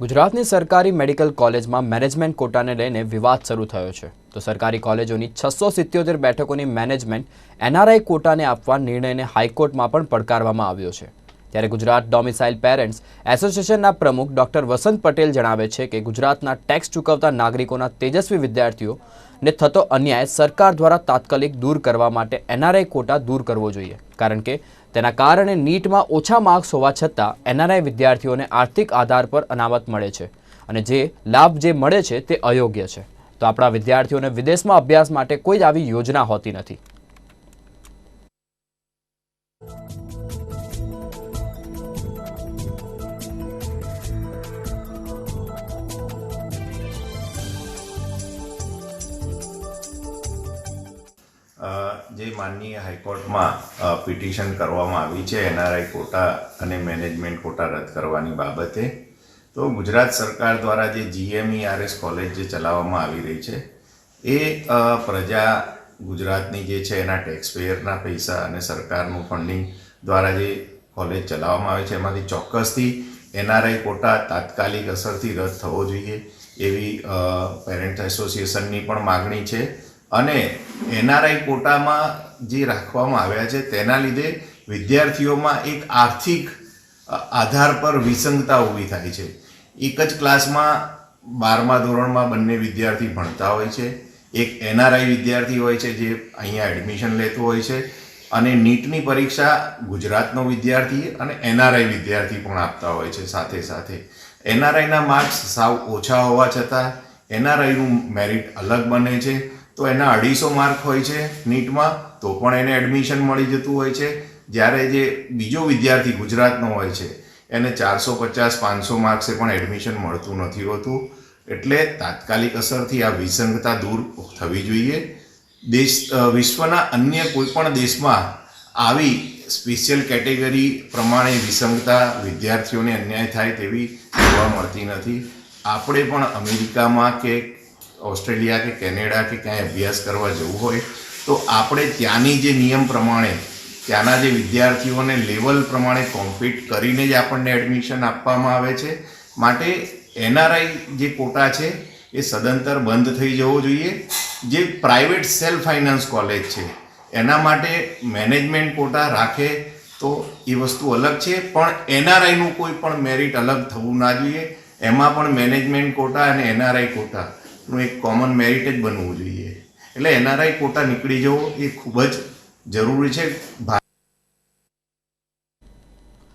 ગુજરાતની સરકારી મેડિકલ કોલેજમાં મેનેજમેન્ટ કોટાને લઈને વિવાદ શરૂ થયો છે. તો સરકારી કોલેજોની છસો સિત્યોતેર બેઠકોની મેનેજમેન્ટ એનઆરઆઈ કોટાને આપવા નિર્ણયને હાઈકોર્ટમાં પણ પડકારવામાં આવ્યો છે. ત્યારે ગુજરાત ડોમિસાઇલ પેરેન્ટ્સ એસોસિએશનના પ્રમુખ ડોક્ટર વસંત પટેલ જણાવે છે કે ગુજરાતના ટેક્સ ચૂકવતા નાગરિકોના તેજસ્વી વિદ્યાર્થીઓને થતો અન્યાય સરકાર દ્વારા તાત્કાલિક દૂર કરવા માટે એનઆરઆઈ કોટા દૂર કરવો જોઈએ. કારણ કે તેના કારણે નીટમાં ઓછા માર્ક્સ હોવા છતાં એનઆરઆઈ વિદ્યાર્થીઓને આર્થિક આધાર પર અનામત મળે છે અને જે લાભ જે મળે છે તે અયોગ્ય છે. તો આપણા વિદ્યાર્થીઓને વિદેશમાં અભ્યાસ માટે કોઈ જ આવી યોજના હોતી નથી. જે માનનીય હાઈકોર્ટમાં પિટિશન કરવામાં આવી છે, એનઆરઆઈ કોટા અને મેનેજમેન્ટ કોટા રદ કરવાની બાબતે. તો ગુજરાત સરકાર દ્વારા જે જીએમઈઆરએસ કોલેજ જે ચલાવવામાં આવી રહી છે, એ પ્રજા ગુજરાતની જે છે એના ટેક્સપેયરના પૈસા અને સરકારનું ફંડિંગ દ્વારા જે કોલેજ ચલાવવામાં આવે છે, એમાંથી ચોક્કસથી એનઆરઆઈ કોટા તાત્કાલિક અસરથી રદ થવો જોઈએ એવી પેરેન્ટ એસોસિએશનની પણ માગણી છે. અને એનઆરઆઈ કોટામાં જે રાખવામાં આવ્યા છે, તેના લીધે વિદ્યાર્થીઓમાં એક આર્થિક આધાર પર વિસંગતા ઊભી થાય છે. એક જ ક્લાસમાં બારમા ધોરણમાં બંને વિદ્યાર્થી ભણતા હોય છે. એક એનઆરઆઈ વિદ્યાર્થી હોય છે જે અહીંયા એડમિશન લેતો હોય છે અને નીટની પરીક્ષા ગુજરાતનો વિદ્યાર્થી અને એનઆરઆઈ વિદ્યાર્થી પણ આપતા હોય છે સાથે સાથે. એનઆરઆઈના માર્ક્સ સાવ ઓછા હોવા છતાં એનઆરઆઈનું મેરિટ અલગ બને છે. તો એના અઢીસો માર્ક હોય છે નીટમાં, તો પણ એને એડમિશન મળી જતું હોય છે. જ્યારે જે બીજો વિદ્યાર્થી ગુજરાતનો હોય છે, એને ચારસો પચાસ, પાંચસો માર્ક્સે પણ એડમિશન મળતું નથી હોતું. એટલે તાત્કાલિક અસરથી આ વિસંગતા દૂર થવી જોઈએ. દેશ વિશ્વના અન્ય કોઈ પણ દેશમાં આવી સ્પેશિયલ કેટેગરી પ્રમાણે વિસંગતા વિદ્યાર્થીઓને અન્યાય થાય તેવી જોવા મળતી નથી. આપણે પણ અમેરિકામાં કે ઓસ્ટ્રેલિયા કે કેનેડા કે ક્યાંય અભ્યાસ કરવા જવું હોય, તો આપણે ત્યાંની જે નિયમ પ્રમાણે, ત્યાંના જે વિદ્યાર્થીઓને લેવલ પ્રમાણે કોમ્પિટ કરીને જ આપણને એડમિશન આપવામાં આવે છે. માટે એનઆરઆઈ જે કોટા છે, એ સદંતર બંધ થઈ જવો જોઈએ. જે પ્રાઇવેટ સેલ્ફ ફાઇનાન્સ કોલેજ છે, એના માટે મેનેજમેન્ટ કોટા રાખે તો એ વસ્તુ અલગ છે. પણ એનઆરઆઈનું કોઈ પણ મેરિટ અલગ થવું ના જોઈએ. એમાં પણ મેનેજમેન્ટ કોટા અને એનઆરઆઈ કોટાનું એક કોમન મેરિટ જ બનવું જોઈએ. એટલે એનઆરઆઈ કોટા નીકળી જવો એ ખૂબ જ જરૂરી છે.